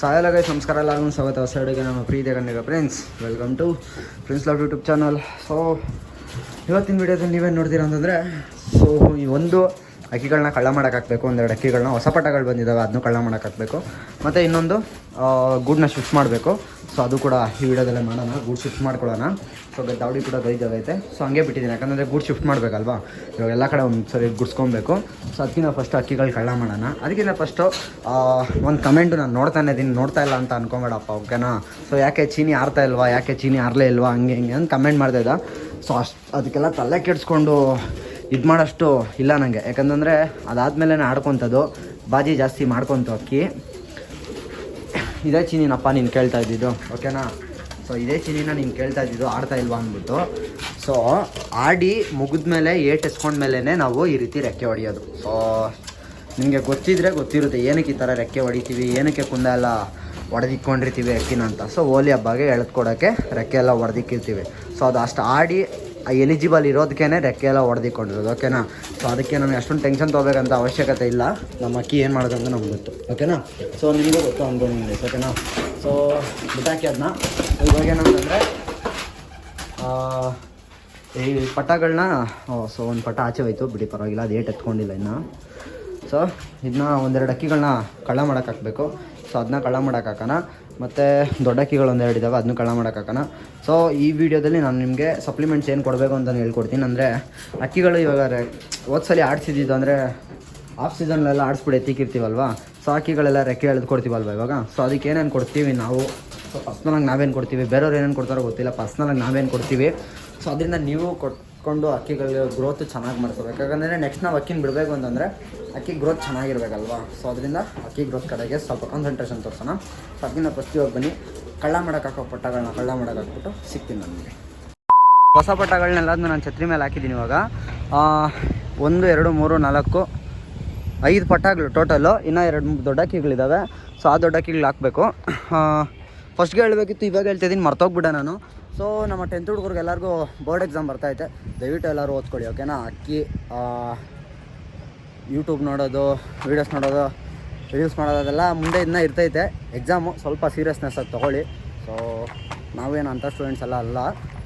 ಸಾಯಲ guys ನಮಸ್ಕಾರ ಎಲ್ಲರಿಗೂ. ಸ್ವಾಗತ. ಹೊಸ ಅಡುಗೆ ನಮ್ಮ ಪ್ರೀತಿ ಕಣ್ಣಿಗ friends welcome to friends love YouTube channel so ಇವತ್ತಿನ ವೀಡಿಯೋದಲ್ಲಿ ನೀವೇನು ನೋಡ್ತೀರಾ ಅಂತಂದರೆ ಸೊ ಈ ಒಂದು ಅಕ್ಕಿಗಳನ್ನ ಕಳ್ಳ ಮಾಡೋಕ್ಕಾಗಬೇಕು ಒಂದೆರಡು ಅಕ್ಕಿಗಳನ್ನ ಹೊಸ ಪಟಗಳು ಬಂದಿದ್ದಾವೆ ಅದನ್ನು ಕಳ್ಳ ಮಾಡೋಕ್ಕಾಗಬೇಕು ಮತ್ತು ಇನ್ನೊಂದು ಗೂಡನ್ನ ಶಿಫ್ಟ್ ಮಾಡಬೇಕು. ಸೊ ಅದು ಕೂಡ ಈ ವಿಡಿಯೋದಲ್ಲೇ ಮಾಡೋಣ ಗೂಡ್ ಶಿಫ್ಟ್ ಮಾಡ್ಕೊಳ್ಳೋಣ. ಸೊ ದಾವಡಿ ಕೂಡ ಗೈದಾಗೈತೆ. ಸೊ ಹಂಗೆ ಬಿಟ್ಟಿದ್ದೀನಿ. ಯಾಕಂದರೆ ಗೂಡ್ ಶಿಫ್ಟ್ ಮಾಡಬೇಕಲ್ವಾ? ಇವಾಗ ಎಲ್ಲ ಕಡೆ ಒಂದು ಸರಿ ಗುಡ್ಸ್ಕೊಬೇಕು. ಸೊ ಅದಕ್ಕಿಂತ ಫಸ್ಟ್ ಅಕ್ಕಿಗಳು ಕಳ್ಳ ಮಾಡೋಣ. ಅದಕ್ಕಿಂತ ಫಸ್ಟು ಒಂದು ಕಮೆಂಟು ನಾನು ನೋಡ್ತಾನೆ ಇದ್ದೀನಿ. ನೋಡ್ತಾ ಇಲ್ಲ ಅಂತ ಅನ್ಕೊಂಬೇಡಪ್ಪ, ಓಕೆನಾ? ಸೊ ಯಾಕೆ ಚೀನಿ ಆರ್ತಾ ಇಲ್ವಾ? ಯಾಕೆ ಚೀನಿ ಆರಲೇ ಇಲ್ವಾ? ಹಂಗೆ ಹಿಂಗೆ ಅಂತ ಕಮೆಂಟ್ ಮಾಡ್ತಾ ಇದ್ದ. ಸೊ ಅಷ್ಟು, ಅದಕ್ಕೆಲ್ಲ ತಲೆ ಕೆಡಿಸ್ಕೊಂಡು ಇದು ಮಾಡೋಷ್ಟು ಇಲ್ಲ ನನಗೆ ಯಾಕಂತಂದರೆ ಅದಾದಮೇಲೆ ಆಡ್ಕೊತದ್ದು. ಬಾಜಿ ಜಾಸ್ತಿ ಮಾಡ್ಕೊತು ಅಕ್ಕಿ. ಇದೇ ಚೀನಿನಪ್ಪ ನೀನು ಕೇಳ್ತಾ ಇದ್ದಿದ್ದು. ಓಕೆನಾ ಸೊ ಇದೇ ಚೀನಿನ ನೀನು ಕೇಳ್ತಾ ಇದ್ದಿದ್ದು ಆಡ್ತಾ ಇಲ್ವಾ ಅಂದ್ಬಿಟ್ಟು. ಸೊ ಆಡಿ ಮುಗಿದ್ಮೇಲೆ ಏಟ್ ಎಸ್ಕೊಂಡ್ಮೇಲೆ ನಾವು ಈ ರೀತಿ ರೆಕ್ಕೆ ಹೊಡೆಯೋದು. ಸೊ ನಿಮಗೆ ಗೊತ್ತಿದ್ರೆ ಗೊತ್ತಿರುತ್ತೆ, ಏನಕ್ಕೆ ಈ ಥರ ರೆಕ್ಕೆ ಹೊಡಿತೀವಿ, ಏನಕ್ಕೆ ಕುಂದ ಎಲ್ಲ ಹೊಡೆದಿಕ್ಕೊಂಡಿರ್ತೀವಿ ಅಕ್ಕಿನ ಅಂತ. ಸೊ ಹೋಲಿ ಹಬ್ಬಗೆ ಎಳೆದ್ಕೊಡೋಕ್ಕೆ ರೆಕ್ಕೆ ಎಲ್ಲ ಹೊಡೆದಿಕ್ಕಿರ್ತೀವಿ ಸೊ ಅದು ಅಷ್ಟು ಆಡಿ ಎಲಿಜಿಬಲ್ ಇರೋದಕ್ಕೇ ರೆಕ್ಕೆ ಎಲ್ಲ ಹೊಡೆದಿಕೊಂಡಿರೋದು ಓಕೆನಾ ಸೊ ಅದಕ್ಕೆ ನಮಗೆ ಅಷ್ಟೊಂದು ಟೆನ್ಷನ್ ತೊಗೋಬೇಕಂತ ಅವಶ್ಯಕತೆ ಇಲ್ಲ. ನಮ್ಮ ಅಕ್ಕಿ ಏನು ಮಾಡೋದಂತ ನಮ್ಗೆ ಗೊತ್ತು ಓಕೆನಾ ಸೊ ನಿಮಗೂ ಗೊತ್ತು ಅಂದ್ಕೊಂಡು ಓಕೆನಾ ಸೊ ಬಿಟ್ಟಾಕಿ ಅದನ್ನ ಇವಾಗ ಏನಂತಂದರೆ ಈ ಪಟಗಳನ್ನ ಸೊ ಒಂದು ಪಟ ಆಚೆ ಹೋಯ್ತು, ಬಿಡಿ ಪರವಾಗಿಲ್ಲ, ಅದು ಏಟ್ ಎತ್ಕೊಂಡಿಲ್ಲ ಇನ್ನು. ಸೊ ಇದನ್ನ ಒಂದೆರಡು ಅಕ್ಕಿಗಳನ್ನ ಕಳ್ಳ ಮಾಡಕ್ಕೆ ಹಾಕಬೇಕು. ಸೊ ಅದನ್ನ ಕಳ್ಳ ಮಾಡೋಕ್ಕಾಕೋಣ ಮತ್ತು ದೊಡ್ಡ ಅಕ್ಕಿಗಳು ಒಂದೆರಡು ಇದ್ದಾವೆ ಅದನ್ನು ಕಳ್ಳ ಮಾಡೋಕ್ಕಾಕಣ ಸೊ ಈ ವಿಡಿಯೋದಲ್ಲಿ ನಾನು ನಿಮಗೆ ಸಪ್ಲಿಮೆಂಟ್ಸ್ ಏನು ಕೊಡಬೇಕು ಅಂತ ಹೇಳ್ಕೊಡ್ತೀನಿ. ಅಂದರೆ, ಅಕ್ಕಿಗಳು ಇವಾಗ ರೆ- ಹೋದ್ ಸಲ ಆಡಿಸಿದ್ದು ಅಂದರೆ ಆಫ್ ಸೀಸನ್ಲೆಲ್ಲ ಆಡಿಸ್ಬಿಡಿ ಎತ್ತಿಕ್ಕಿರ್ತೀವಲ್ವ ಸೊ ಅಕ್ಕಿಗಳೆಲ್ಲ ರೆಕ್ಕೆ ಎಳೆದು ಕೊಡ್ತೀವಲ್ವ ಇವಾಗ? ಸೊ ಅದಕ್ಕೆ ಏನೇನು ಕೊಡ್ತೀವಿ ನಾವು? ಸೊ ಪರ್ಸ್ನಲಾಗಿ ನಾವೇನು ಕೊಡ್ತೀವಿ? ಬೇರೆಯವ್ರು ಏನೇನು ಕೊಡ್ತಾರೋ ಗೊತ್ತಿಲ್ಲ ಪರ್ಸ್ನಲಾಗಿ ನಾವೇನು ಕೊಡ್ತೀವಿ? ಸೊ ಅದರಿಂದ ನೀವು ಕೊಟ್ಕೊಂಡು ಅಕ್ಕಿಗಳ ಗ್ರೋತ್ ಚೆನ್ನಾಗಿ ಮಾಡ್ಕೋಬೇಕು. ಯಾಕಂದರೆ ನೆಕ್ಸ್ಟ್ ನಾವು ಅಕ್ಕಿನ ಬಿಡಬೇಕು ಅಂತಂದರೆ ಅಕ್ಕಿ ಗ್ರೋತ್ ಚೆನ್ನಾಗಿರ್ಬೇಕಲ್ವಾ? ಸೊ ಅದರಿಂದ ಅಕ್ಕಿ ಗ್ರೋತ್ ಕಡೆಗೆ ಸ್ವಲ್ಪ ಕಾನ್ಸಂಟ್ರೇಷನ್ ತೋರಿಸೋಣ. ಸೊ ಅದಕ್ಕಿಂತ ಫಸ್ಟ್ ಇವಾಗ ಬನ್ನಿ. ಕಳ್ಳ ಹಾಕೋ ಪಟ್ಟಗಳನ್ನ ಕಳ್ಳ ಮಾಡೋಕೆ ಹಾಕ್ಬಿಟ್ಟು ಸಿಗ್ತೀನಿ ನನಗೆ ಹೊಸ ಪಟ್ಟಗಳನ್ನೆಲ್ಲದನ್ನು ನಾನು ಛತ್ರಿ ಮೇಲೆ ಹಾಕಿದ್ದೀನಿ ಇವಾಗ. ಒಂದು, ಎರಡು, ಮೂರು, ನಾಲ್ಕು, ಐದು ಪಟ್ಟಗಳು ಟೋಟಲು ಇನ್ನೂ ಎರಡು ದೊಡ್ಡ ಅಕ್ಕಿಗಳಿದ್ದಾವೆ ಸೊ ಆ ದೊಡ್ಡ ಅಕ್ಕಿಗಳು ಹಾಕಬೇಕು. ಫಸ್ಟ್ಗೆ ಹೇಳಬೇಕಿತ್ತು, ಇವಾಗ ಹೇಳ್ತಿದ್ದೀನಿ ಮರ್ತೋಗ್ಬಿಡ ನಾನು. ಸೊ ನಮ್ಮ ಟೆಂತ್ ಹುಡುಗರಿಗೆ ಎಲ್ಲರಿಗೂ ಬೋರ್ಡ್ ಎಕ್ಸಾಮ್ ಬರ್ತೈತೆ ದಯವಿಟ್ಟು ಎಲ್ಲರೂ ಓದ್ಕೊಳ್ಳಿ ಓಕೆನಾ ಅಕ್ಕಿ ಯೂಟ್ಯೂಬ್ ನೋಡೋದು ವೀಡಿಯೋಸ್ ನೋಡೋದು ರೀಲ್ಸ್ ಮಾಡೋದು ಅದೆಲ್ಲ ಮುಂದೆ ಇನ್ನೂ ಇರ್ತೈತೆ. ಎಕ್ಸಾಮು ಸ್ವಲ್ಪ ಸೀರಿಯಸ್ನೆಸ್ ಆಗಿ ತೊಗೊಳ್ಳಿ. ಸೊ ನಾವೇನು ಅಂಥ ಸ್ಟೂಡೆಂಟ್ಸ್ ಎಲ್ಲ ಅಲ್ಲ.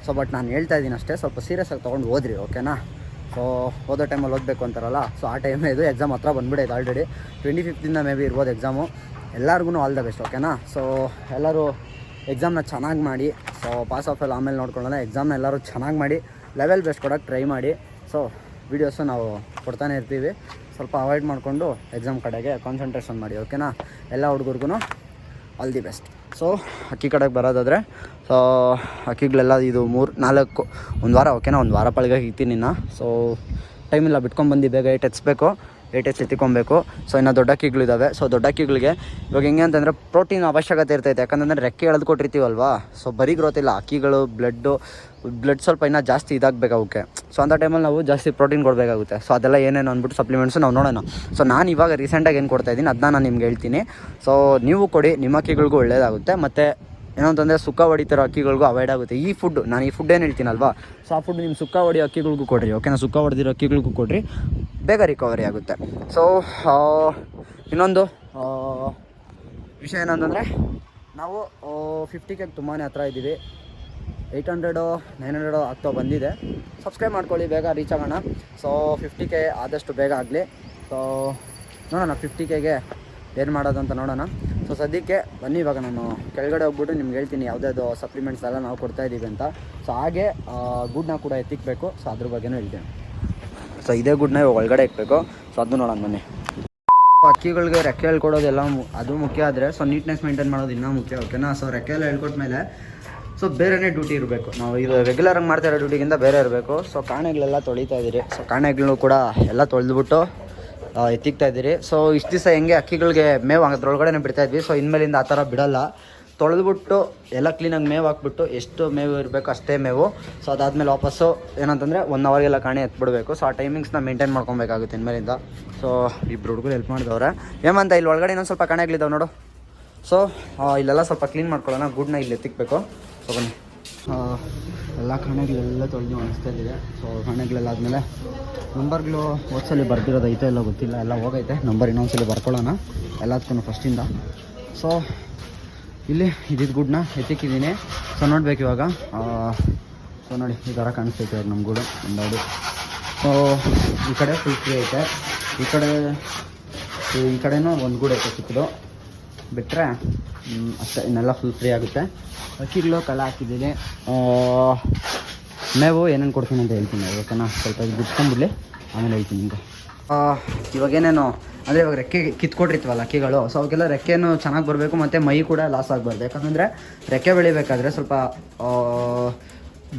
ಸೊ ಬಟ್ ನಾನು ಹೇಳ್ತಾ ಇದ್ದೀನಿ ಅಷ್ಟೇ, ಸ್ವಲ್ಪ ಸೀರಿಯಸ್ ಆಗಿ ತೊಗೊಂಡು ಓದ್ರಿ ಓಕೆನಾ ಸೊ ಓದೋ ಟೈಮಲ್ಲಿ ಓದಬೇಕು ಅಂತಾರಲ್ಲ? ಸೊ ಆ ಟೈಮೇ ಇದು ಎಕ್ಸಾಮ್ ಹತ್ರ ಬಂದ್ಬಿಡೈತೆ ಆಲ್ರೆಡಿ ಟ್ವೆಂಟಿ ಫಿಫ್ತಿಂದ ಮೇ ಬಿ ಇರ್ಬೋದು ಎಕ್ಸಾಮು ಎಲ್ಲರಿಗೂ ಆಲ್ ದ ಬೆಸ್ಟ್ ಓಕೆನಾ ಸೊ ಎಲ್ಲರೂ ಎಕ್ಸಾಮ್ನ ಚೆನ್ನಾಗಿ ಮಾಡಿ. ಸೊ ಪಾಸ್ ಆಫ್ ಎಲ್ಲ ಆಮೇಲೆ ನೋಡ್ಕೊಳ್ಳೋಣ. ಎಕ್ಸಾಮ್ನ ಎಲ್ಲರೂ ಚೆನ್ನಾಗಿ ಮಾಡಿ ಲೆವೆಲ್ ಬೆಸ್ಟ್ ಕೊಡೋಕ್ಕೆ ಟ್ರೈ ಮಾಡಿ. ಸೊ ವೀಡಿಯೋಸು ನಾವು ಕೊಡ್ತಾನೆ ಇರ್ತೀವಿ. ಸ್ವಲ್ಪ ಅವಾಯ್ಡ್ ಮಾಡಿಕೊಂಡು ಎಕ್ಸಾಮ್ ಕಡೆಗೆ ಕಾನ್ಸಂಟ್ರೇಷನ್ ಮಾಡಿ ಓಕೆನಾ ಎಲ್ಲ ಹುಡುಗರಿಗೂ ಆಲ್ ದಿ ಬೆಸ್ಟ್ ಸೊ ಅಕ್ಕಿ ಕಡೆಗೆ ಬರೋದಾದರೆ ಸೊ ಅಕ್ಕಿಗಳೆಲ್ಲ ಇದು ಮೂರು, ನಾಲ್ಕು, ಒಂದು ವಾರ ಓಕೆನಾ ಒಂದು ವಾರ ಪಳಗಾಗಿ ಇಕ್ತೀನಿ ನಾ ಸೊ ಟೈಮಿಲ್ಲ ಬಿಟ್ಕೊಂಡ್ಬಂದು ಬೇಗ ಏಟ್ ಎತ್ಸ್ಬೇಕು. ಎಚ್ ಎತ್ತಿಕೊಬೇಕು ಸೊ ಇನ್ನು ದೊಡ್ಡ ಅಕ್ಕಿಗಳಿದ್ದಾವೆ ಸೊ ದೊಡ್ಡ ಅಕ್ಕಿಗಳಿಗೆ ಇವಾಗ ಹೆಂಗೆ ಅಂತಂದರೆ ಪ್ರೋಟೀನ್ ಅವಶ್ಯಕತೆ ಇರ್ತೈತೆ. ಯಾಕಂತಂದರೆ ರೆಕ್ಕೆ ಎಳೆದು ಕೊಟ್ಟಿರ್ತೀವಲ್ವಾ? ಸೊ ಬರೀ ಗ್ರೋತ್ ಇಲ್ಲ. ಅಕ್ಕಿಗಳು ಬ್ಲಡ್ಡು ಬ್ಲಡ್ ಸ್ವಲ್ಪ ಇನ್ನೂ ಜಾಸ್ತಿ ಇದಾಗಬೇಕು ಅವಕ್ಕೆ. ಸೊ ಅಂಥ ಟೈಮಲ್ಲಿ ನಾವು ಜಾಸ್ತಿ ಪ್ರೋಟೀನ್ ಕೊಡಬೇಕಾಗುತ್ತೆ. ಸೊ ಅದೆಲ್ಲ ಏನೇನು ಅಂದ್ಬಿಟ್ಟು ಸಪ್ಲಿಮೆಂಟ್ಸು ನಾವು ನೋಡೋಣ. ಸೊ ನಾನು ಇವಾಗ ರೀಸೆಂಟಾಗಿ ಏನು ಕೊಡ್ತಾ ಇದ್ದೀನಿ? ಅದನ್ನ ನಾನು ನಿಮ್ಗೆ ಹೇಳ್ತೀನಿ. ಸೊ ನೀವು ಕೊಡಿ. ನಿಮ್ಮ ಅಕ್ಕಿಗಳಿಗೂ ಒಳ್ಳೆಯದಾಗುತ್ತೆ ಮತ್ತು ಏನೋ ಅಂತಂದರೆ ಸುಕ್ಕ ಹೊಡಿತಿರೋ ಅಕ್ಕಿಗಳಿಗೂ ಅವಾಯ್ಡ್ ಆಗುತ್ತೆ. ಈ ಫುಡ್ ನಾನು ಈ ಫುಡ್ ಏನು ಹೇಳ್ತೀನಲ್ವಾ? ಸೊ ಆ ಫುಡ್ ನಿಮ್ಮ ಸುಕ್ಕ ಹೊಡಿಯೋ ಅಕ್ಕಿಗಳಿಗೂ ಕೊಡ್ರಿ ಓಕೆನಾ ಸುಕ್ಕ ಹೊಡೆದಿರೋ ಅಕ್ಕಿಗಳಿಗೂ ಕೊಡ್ರಿ. ಬೇಗ ರಿಕವರಿ ಆಗುತ್ತೆ. ಸೊ ಇನ್ನೊಂದು ವಿಷಯ ಏನಂತಂದರೆ, ನಾವು ಫಿಫ್ಟಿಗೆ ತುಂಬಾ ಹತ್ರ ಇದ್ದೀವಿ. ಏಯ್ಟ್ ಹಂಡ್ರೆಡು ನೈನ್ ಹಂಡ್ರೆಡು ಆಗ್ತಾ ಬಂದಿದೆ. ಸಬ್ಸ್ಕ್ರೈಬ್ ಮಾಡ್ಕೊಳ್ಳಿ, ಬೇಗ ರೀಚ್ ಆಗೋಣ. ಸೊ ಫಿಫ್ಟಿ ಕೆ ಆದಷ್ಟು ಬೇಗ ಆಗಲಿ. ಸೊ ನೋಡೋಣ ಫಿಫ್ಟಿ ಕೆಗೆ ಏನು ಮಾಡೋದು ಅಂತ ನೋಡೋಣ. ಸದ್ಯಕ್ಕೆ ಬನ್ನಿ ಇವಾಗ ನಾನು ಕೆಳಗಡೆ ಹೋಗ್ಬಿಟ್ಟು ನಿಮ್ಗೆ ಹೇಳ್ತೀನಿ ಯಾವುದ್ಯಾವುದು ಸಪ್ಲಿಮೆಂಟ್ಸ್ ಎಲ್ಲ ನಾವು ಕೊಡ್ತಾ ಇದ್ದೀವಿ ಅಂತ. ಸೊ ಹಾಗೆ ಗುಡ್ನ ಕೂಡ ಎತ್ತಿಕ್ಬೇಕು. ಸೊ ಅದ್ರ ಬಗ್ಗೆನೂ ಹೇಳ್ತೀನಿ. ಸೊ ಇದೇ ಗುಡ್ನ ಇವಾಗ ಒಳಗಡೆ ಇಕ್ಬೇಕು ಸೊ ಅದು ನೋಡೋಣ ಬನ್ನಿ. ಅಕ್ಕಿಗಳಿಗೆ ರೆಕ್ಕೆ ಹೇಳ್ಕೊಡೋದೆಲ್ಲ ಅದು ಮುಖ್ಯ ಆದರೆ ಸೊ ನೀಟ್ನೆಸ್ ಮೇಂಟೈನ್ ಮಾಡೋದು ಇನ್ನೂ ಮುಖ್ಯ ಓಕೆನಾ ಸೊ ರೆಕ್ಕೆ ಎಲ್ಲ ಹೇಳ್ಕೊಟ್ಮೇಲೆ ಸೊ ಬೇರೆನೇ ಡ್ಯೂಟಿ ಇರಬೇಕು. ನಾವು ಇದು ರೆಗ್ಯುಲರಾಗಿ ಮಾಡ್ತಾ ಇರೋ ಡ್ಯೂಟಿಗಿಂತ ಬೇರೆ ಇರಬೇಕು. ಸೊ ಕಾಣೆಗಳೆಲ್ಲ ತೊಳಿತಾ ಇದ್ದೀರಿ ಸೊ ಕಾಣೆಗಳು ಕೂಡ ಎಲ್ಲ ತೊಳೆದ್ಬಿಟ್ಟು ಎತ್ತಿಕ್ತಾ ಇದ್ದೀರಿ. ಸೊ ಇಷ್ಟು ದಿವಸ ಹೆಂಗೆ ಅಕ್ಕಿಗಳಿಗೆ ಮೇವು ಅದ್ರೊಳಗಡೆ ಬಿಡ್ತಾ ಇದ್ವಿ. ಸೊ ಇನ್ಮೇಲಿಂದ ಆ ಥರ ಬಿಡಲ್ಲ. ತೊಳೆದ್ಬಿಟ್ಟು ಎಲ್ಲ ಕ್ಲೀನಾಗಿ ಮೇವು ಹಾಕ್ಬಿಟ್ಟು ಎಷ್ಟು ಮೇವು ಇರಬೇಕು ಅಷ್ಟೇ ಮೇವು. ಸೊ ಅದಾದಮೇಲೆ ವಾಪಸ್ಸು ಏನಂತಂದರೆ ಒನ್ ಅವರ್ಗೆಲ್ಲ ಕಾಣಿ ಎತ್ಬಿಡಬೇಕು. ಸೊ ಆ ಟೈಮಿಂಗ್ಸ್ನ ಮೇಂಟೈನ್ ಮಾಡ್ಕೊಬೇಕಾಗುತ್ತೆ ಇನ್ಮೇಲಿಂದ. ಸೊ ಇಬ್ಬರು ಹುಡುಗರು ಹೆಲ್ಪ್ ಮಾಡಿದವ್ರೆ. ಏಮಂತ ಇಲ್ಲಿ ಒಳಗಡೆ ಇನ್ನೊಂದು ಸ್ವಲ್ಪ ಕಾಣೆ ಆಗಲಿದ್ದಾವೆ ನೋಡು. ಸೊ ಇಲ್ಲೆಲ್ಲ ಸ್ವಲ್ಪ ಕ್ಲೀನ್ ಮಾಡ್ಕೊಳ್ಳೋಣ. ಗುಡ್ನ ಇಲ್ಲಿ ಎತ್ತಿಕ್ಬೇಕು. ಸೊ ಬನ್ನಿ. ಎಲ್ಲ ಕಣೆಗಳೆಲ್ಲ ತೊಳೆದು ಅನಿಸ್ತಾ ಇದೆ ಸೊ ಕಣೆಗಳೆಲ್ಲ ಆದಮೇಲೆ ನಂಬರ್ಗಳು ಹೋದ್ಸಲಿ ಬರ್ತಿರೋದು ಐತೆ ಎಲ್ಲ ಗೊತ್ತಿಲ್ಲ, ಎಲ್ಲ ಹೋಗೈತೆ. ನಂಬರ್ ಇನ್ನೊಂದ್ಸಲಿ ಬರ್ಕೊಳ್ಳೋಣ ಎಲ್ಲದಕ್ಕೂ ಫಸ್ಟಿಂದ ಸೊ ಇಲ್ಲಿ ಇದ್ದಿದ್ದು ಗುಡ್ನ ಎತ್ತಿಕ್ಕಿದ್ದೀನಿ. ಸೊ ನೋಡ್ಬೇಕು ಇವಾಗ. ಸೊ ನೋಡಿ, ಈ ಥರ ಕಾಣಿಸ್ತೈತೆ ಇವಾಗ ನಮ್ಮ ಗುಡು ಒಂದಾಡು ಸೊ ಈ ಕಡೆ ಫುಲ್ ಫ್ರೀ ಐತೆ. ಈ ಕಡೆ, ಈ ಕಡೆನೂ ಒಂದು ಗೂಡೈತೆ ಐತೆ ಬಿಟ್ಟರೆ ಅಷ್ಟೇ ಇನ್ನೆಲ್ಲ ಫುಲ್ ಫ್ರೀ ಆಗುತ್ತೆ. ಅಕ್ಕಿಗಳು ಕಲ ಹಾಕಿದ್ದೀನಿ ಮೇವು ಏನೇನು ಕೊಡ್ತೀನಿ ಅಂತ ಹೇಳ್ತೀನಿ ಓಕೆನಾ? ಸ್ವಲ್ಪ ಇದು ಬಿಟ್ಕೊಂಡ್ಬಿಡ್ಲಿ ಆಮೇಲೆ ಹೇಳ್ತೀನಿ ನಿಮಗೆ. ಇವಾಗ ಏನೇನು ಅಂದರೆ ಇವಾಗ ರೆಕ್ಕೆ ಕಿತ್ಕೊಟ್ಟಿರ್ತೀವಲ್ಲ ಅಕ್ಕಿಗಳು ಸೊ ಅವಕ್ಕೆಲ್ಲ ರೆಕ್ಕೆನೂ ಚೆನ್ನಾಗಿ ಬರಬೇಕು ಮತ್ತು ಮೈ ಕೂಡ ಲಾಸ್ ಆಗಬಾರ್ದು. ಯಾಕಂದರೆ ರೆಕ್ಕೆ ಬೆಳಿಬೇಕಾದ್ರೆ ಸ್ವಲ್ಪ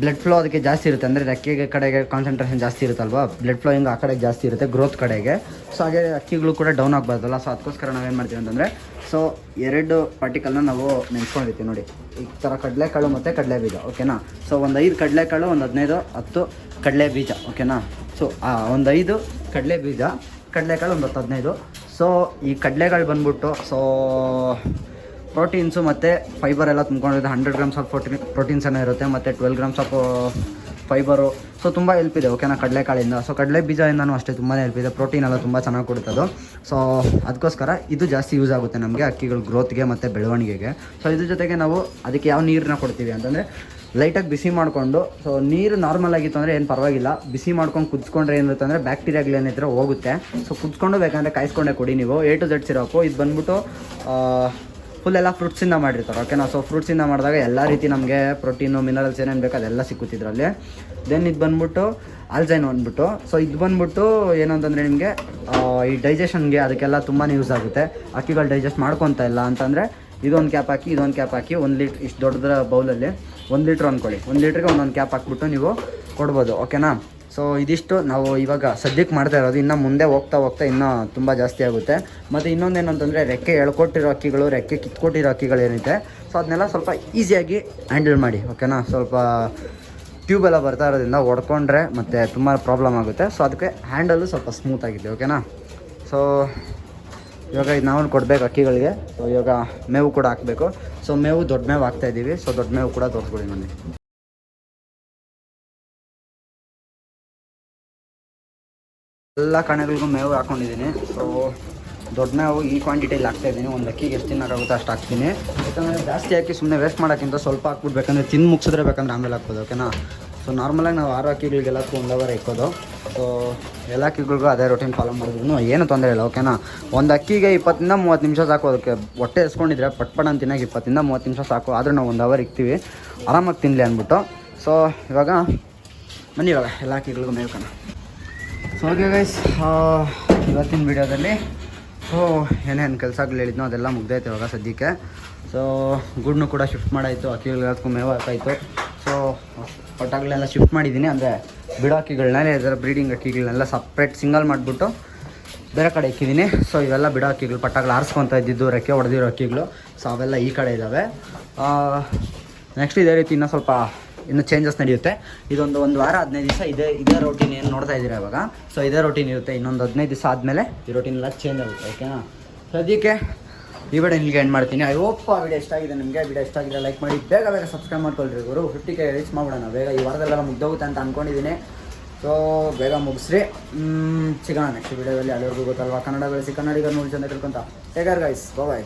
ಬ್ಲಡ್ ಫ್ಲೋ ಅದಕ್ಕೆ ಜಾಸ್ತಿ ಇರುತ್ತೆ. ಅಂದರೆ ರೆಕ್ಕೆಗೆ ಕಡೆಗೆ ಕಾನ್ಸಂಟ್ರೇಷನ್ ಜಾಸ್ತಿ ಇರುತ್ತಲ್ವ? ಬ್ಲಡ್ ಫ್ಲೋ ಹಿಂಗೆ ಆ ಕಡೆಗೆ ಜಾಸ್ತಿ ಇರುತ್ತೆ ಗ್ರೋತ್ ಕಡೆಗೆ. ಸೊ ಹಾಗೆ ಅಕ್ಕಿಗಳು ಕೂಡ ಡೌನ್ ಆಗಬಾರ್ದಲ್ಲ. ಸೊ ಅದಕ್ಕೋಸ್ಕರ ನಾವೇನು ಮಾಡ್ತೀವಿ ಅಂತಂದರೆ ಸೊ ಎರಡು ಪಾರ್ಟಿಕಲ್ನ ನಾವು ನೆನ್ಸ್ಕೊಂಡಿರ್ತೀವಿ ನೋಡಿ. ಈ ಥರ ಕಡಲೆಕಾಳು ಮತ್ತು ಕಡಲೆ ಬೀಜ ಓಕೆನಾ ಸೊ ಒಂದು ಐದು ಕಡಲೆಕಾಳು, ಒಂದು ಹದಿನೈದು, ಹತ್ತು ಕಡಲೆ ಬೀಜ ಓಕೆನಾ ಸೊ ಒಂದು ಐದು ಕಡಲೆ ಬೀಜ ಕಡಲೆಕಾಳು ಒಂದು ಹತ್ತು ಹದಿನೈದು. ಸೊ ಈ ಕಡಲೆಗಳು ಬಂದ್ಬಿಟ್ಟು ಸೊ ಪ್ರೋಟೀನ್ಸು ಮತ್ತು ಫೈಬರ್ ಎಲ್ಲ ತುಂಬ್ಕೊಂಡಿರುತ್ತೆ hundred grams of protein proteins ಏನೋ ಇರುತ್ತೆ, ಮತ್ತು twelve grams of fibre so ತುಂಬ ಹೆಲ್ಪ್ ಇದೆ ಓಕೆನಾ ಕಡಲೆಕಾಳಿಂದ. ಸೊ ಕಡಲೆ ಬೀಜದಿಂದನೂ ಅಷ್ಟೇ ತುಂಬಾ ಹೆಲ್ಪ್ ಇದೆ. ಪ್ರೋಟೀನ್ ಎಲ್ಲ ತುಂಬ ಚೆನ್ನಾಗಿ ಕೊಡುತ್ತೆ ಅದು. ಸೊ ಅದಕ್ಕೋಸ್ಕರ ಇದು ಜಾಸ್ತಿ ಯೂಸ್ ಆಗುತ್ತೆ ನಮಗೆ ಅಕ್ಕಿಗಳ ಗ್ರೋತ್ಗೆ ಮತ್ತು ಬೆಳವಣಿಗೆಗೆ. ಸೊ ಇದ್ರ ಜೊತೆಗೆ ನಾವು ಅದಕ್ಕೆ ಯಾವ ನೀರನ್ನ ಕೊಡ್ತೀವಿ ಅಂತಂದರೆ ಲೈಟಾಗಿ ಬಿಸಿ ಮಾಡಿಕೊಂಡು ಸೊ ನೀರು ನಾರ್ಮಲ್ ಆಗಿತ್ತು ಅಂದರೆ ಏನು ಪರವಾಗಿಲ್ಲ. ಬಿಸಿ ಮಾಡ್ಕೊಂಡು ಕುದಿಸ್ಕೊಂಡ್ರೆ ಏನಿರುತ್ತೆ ಅಂದರೆ ಬ್ಯಾಕ್ಟೀರಿಯಾಗಳು ಏನಿದ್ರೆ ಹೋಗುತ್ತೆ. ಸೊ ಕುದಿಸ್ಕೊಂಡು ಬೇಕಂದರೆ ಕಾಯಿಸ್ಕೊಂಡೆ ಕೊಡಿ ನೀವು. ಎ ಟು ಜೆಡ್ ಸಿರಪ್ಪು ಇದು ಬಂದ್ಬಿಟ್ಟು ಫುಲ್ ಎಲ್ಲ ಫ್ರೂಟ್ಸಿಂದ ಮಾಡಿರ್ತಾರೆ ಓಕೆನಾ ಸೊ ಫ್ರೂಟ್ಸಿಂದ ಮಾಡಿದಾಗ ಎಲ್ಲ ರೀತಿ ನಮಗೆ ಪ್ರೋಟೀನು ಮಿನರಲ್ಸ್ ಏನೇನು ಬೇಕು ಅದೆಲ್ಲ ಸಿಕ್ಕುತ್ತಿದ್ರಲ್ಲಿ ದೆನ್ ಇದು ಬಂದ್ಬಿಟ್ಟು ಆಲ್ಜೈನ್ ಅಂದ್ಬಿಟ್ಟು ಸೊ ಇದು ಬಂದ್ಬಿಟ್ಟು ಏನಂತಂದರೆ ನಿಮಗೆ ಈ ಡೈಜೆಷನ್ಗೆ ಅದಕ್ಕೆಲ್ಲ ತುಂಬಾ ಯೂಸ್ ಆಗುತ್ತೆ. ಅಕ್ಕಿಗಳು ಡೈಜೆಸ್ಟ್ ಮಾಡ್ಕೊತಾ ಇಲ್ಲ ಅಂತಂದರೆ ಇದೊಂದು ಕ್ಯಾಪ್ ಹಾಕಿ, ಇದೊಂದು ಕ್ಯಾಪ್ ಹಾಕಿ ಒಂದು ಲೀಟ್ರ್ ಇಷ್ಟು ದೊಡ್ಡದ ಬೌಲಲ್ಲಿ ಒಂದು ಲೀಟ್ರ್ ಅಂದ್ಕೊಳ್ಳಿ ಒಂದು ಲೀಟ್ರಿಗೆ ಒಂದೊಂದು ಕ್ಯಾಪ್ ಹಾಕ್ಬಿಟ್ಟು ನೀವು ಕೊಡ್ಬೋದು ಓಕೆನಾ ಸೊ ಇದಿಷ್ಟು ನಾವು ಇವಾಗ ಸದ್ಯಕ್ಕೆ ಮಾಡ್ತಾ ಇರೋದು. ಇನ್ನು ಮುಂದೆ ಹೋಗ್ತಾ ಹೋಗ್ತಾ ಇನ್ನೂ ತುಂಬ ಜಾಸ್ತಿ ಆಗುತ್ತೆ. ಮತ್ತು ಇನ್ನೊಂದೇನು ಅಂತಂದರೆ ರೆಕ್ಕೆ ಎಳ್ಕೊಟ್ಟಿರೋ ಅಕ್ಕಿಗಳು, ರೆಕ್ಕೆ ಕಿತ್ಕೊಟ್ಟಿರೋ ಅಕ್ಕಿಗಳು ಏನಿದೆ. ಸೊ ಅದನ್ನೆಲ್ಲ ಸ್ವಲ್ಪ ಈಸಿಯಾಗಿ ಹ್ಯಾಂಡಲ್ ಮಾಡಿ, ಓಕೆನಾ? ಸ್ವಲ್ಪ ಟ್ಯೂಬ್ ಎಲ್ಲ ಬರ್ತಾ ಇರೋದ್ರಿಂದ ಹೊಡ್ಕೊಂಡ್ರೆ ಮತ್ತು ತುಂಬ ಪ್ರಾಬ್ಲಮ್ ಆಗುತ್ತೆ. ಸೊ ಅದಕ್ಕೆ ಹ್ಯಾಂಡಲ್ಲು ಸ್ವಲ್ಪ ಸ್ಮೂತ್ ಆಗಿದೆ, ಓಕೆನಾ? ಸೊ ಇವಾಗ ಇದು ನಾವು ಕೊಡಬೇಕು ಅಕ್ಕಿಗಳಿಗೆ. ಸೊ ಇವಾಗ ಮೇವು ಕೂಡ ಹಾಕಬೇಕು. ಸೊ ಮೇವು ದೊಡ್ಡ ಮೇವು ಹಾಕ್ತಾಯಿದ್ದೀವಿ ಸೊ ದೊಡ್ಡ ಮೇವು ಕೂಡ ತೋರಿಸ್ಕೊಳ್ಳಿ ನನಗೆ ಎಲ್ಲ ಕಣಗಳಿಗೂ ಮೇವು ಹಾಕೊಂಡಿದ್ದೀನಿ. ಸೊ ದೊಡ್ಡ ಮೇವು ಈ ಕ್ವಾಂಟಿಟಿಯಲ್ಲಿ ಹಾಕ್ತಾ ಇದ್ದೀನಿ. ಒಂದು ಅಕ್ಕಿಗೆ ಎಷ್ಟು ತಿನ್ನೋಕ್ಕಾಗುತ್ತೋ ಅಷ್ಟು ಹಾಕ್ತೀನಿ. ಯಾಕಂದರೆ ಜಾಸ್ತಿ ಹಾಕಿ ಸುಮ್ಮನೆ ವೇಸ್ಟ್ ಮಾಡೋಕ್ಕಿಂತ ಸ್ವಲ್ಪ ಹಾಕ್ಬಿಡ್ಬೇಕಂದ್ರೆ ತಿಂದು ಮುಗಿಸಿದ್ರೆ ಬೇಕಂದ್ರೆ ಆಮೇಲೆ ಹಾಕ್ಬೋದು ಓಕೆನಾ ಸೊ ನಾರ್ಮಲಾಗಿ ನಾವು ಆರು ಅಕ್ಕಿಗಳಿಗೆಲ್ಲ ಒಂದು ಅವರ್ ಇಕ್ಕೋದು. ಸೊ ಎಲ್ಲ ಅಕ್ಕಿಗಳಿಗೂ ಅದೇ ರೊಟೀನ್ ಫಾಲೋ ಮಾಡಿದ್ರು ಏನು ತೊಂದರೆ ಇಲ್ಲ ಓಕೆನಾ ಒಂದು ಅಕ್ಕಿಗೆ ಇಪ್ಪತ್ತಿಂದ ಮೂವತ್ತು ನಿಮಿಷ ಸಾಕು, ಅದಕ್ಕೆ ಹೊಟ್ಟೆ ಎಸ್ಕೊಂಡಿದ್ರೆ ಪಟ್ಪಡ ಅಂತ ತಿನ್ನೋಕೆ ಇಪ್ಪತ್ತಿಂದ ಮೂವತ್ತು ನಿಮಿಷ ಸಾಕು. ಆದರೂ ನಾವು ಒಂದು ಅವರ್ ಇಕ್ತೀವಿ. ಆರಾಮಾಗಿ ತಿನ್ನಲಿ ಅಂದ್ಬಿಟ್ಟು. ಸೊ ಇವಾಗ ಬನ್ನಿ ಇವಾಗ, ಎಲ್ಲ ಅಕ್ಕಿಗಳಿಗೂ ಮೇವು ಕಣ. ಸೊ ಓಕೆ ಗೈಸ್ ಇವತ್ತಿನ ವಿಡಿಯೋದಲ್ಲಿ ಸೊ ಏನೇನು ಕೆಲಸಗಳು ಹೇಳಿದ್ನೋ ಅದೆಲ್ಲ ಮುಗ್ದೈತೆ ಇವಾಗ ಸದ್ಯಕ್ಕೆ. ಸೊ ಗುಡ್ನು ಕೂಡ ಶಿಫ್ಟ್ ಮಾಡಾಯಿತು ಅಕ್ಕಿಗಳಿಗೂ ಮೇವ ಹಾಕಾಯಿತು ಸೊ ಒಟ್ಟಾಗಲೆಲ್ಲ ಶಿಫ್ಟ್ ಮಾಡಿದ್ದೀನಿ ಅಂದರೆ ಬಿಡೋ ಅಕ್ಕಿಗಳನ್ನೆಲ್ಲ ಇದರ ಬ್ರೀಡಿಂಗ್ ಅಕ್ಕಿಗಳನ್ನೆಲ್ಲ ಸಪ್ರೇಟ್ ಸಿಂಗಲ್ ಮಾಡಿಬಿಟ್ಟು ಬೇರೆ ಕಡೆ ಇಕ್ಕಿದ್ದೀನಿ ಸೊ ಇವೆಲ್ಲ ಬಿಡೋ ಅಕ್ಕಿಗಳು ಪಟಾಗಳು ಆರಿಸ್ಕೊತ ಇದ್ದಿದ್ದು ರೆಕ್ಕೆ ಹೊಡೆದಿರೋ ಅಕ್ಕಿಗಳು ಸೊ ಅವೆಲ್ಲ ಈ ಕಡೆ ಇದ್ದಾವೆ ನೆಕ್ಸ್ಟ್ ಇದೇ ರೀತಿ ಇನ್ನೂ ಸ್ವಲ್ಪ ಇನ್ನು ಚೇಂಜಸ್ ನಡೆಯುತ್ತೆ. ಇದೊಂದು ಒಂದು ವಾರ, ಹದಿನೈದು ದಿವಸ ಇದೇ ಇದೇ ರೋಟೀನ್ ಏನು ನೋಡ್ತಾ ಇದ್ದೀರಾ ಇವಾಗ? ಸೊ ಇದೇ ರೋಟೀನ್ ಇರುತ್ತೆ. ಇನ್ನೊಂದು ಹದಿನೈದು ದಿವಸ ಆದಮೇಲೆ ಈ ರೋಟೀನ್ ಎಲ್ಲ ಚೇಂಜ್ ಆಗುತ್ತೆ ಓಕೆನಾ ಸದ್ಯಕ್ಕೆ ಈ ವಿಡಿಯೋ ನಿಮಗೆ ಎಂಡ್ ಮಾಡ್ತೀನಿ. ಐ ಹೋಪ್ ಆ ವಿಡಿಯೋ ಇಷ್ಟ ಆಗಿದೆ ನಿಮಗೆ. ವಿಡಿಯೋ ಇಷ್ಟ ಆಗಿದೆ ಲೈಕ್ ಮಾಡಿ. ಬೇಗ ಬೇಗ ಸಬ್ಸ್ಕ್ರೈಬ್ ಮಾಡ್ಕೊಳ್ರಿ ಗುರು. ಫಿಫ್ಟಿ ಕೆ ರೀಚ್ ಮಾಡೋಣ ಬೇಗ ಈ ವಾರದಲ್ಲೆಲ್ಲ ಮುಗ್ದೋಗುತ್ತೆ ಅಂತ ಅಂದ್ಕೊಂಡಿದ್ದೀನಿ ಸೊ ಬೇಗ ಮುಗಿಸ್ರಿ. ಸಿಗೋಣ ನೆಕ್ಸ್ಟ್ ವಿಡಿಯೋದಲ್ಲಿ ಅಲ್ಲಿವರೆಗೂ ಗೊತ್ತಲ್ವಾ? ಕನ್ನಡ ಬೆಳೆಸಿ ಕನ್ನಡಿಗರನ್ನು ಉಳಿಸಂತ ತಿಳ್ಕೊಂತ. Taker guys bye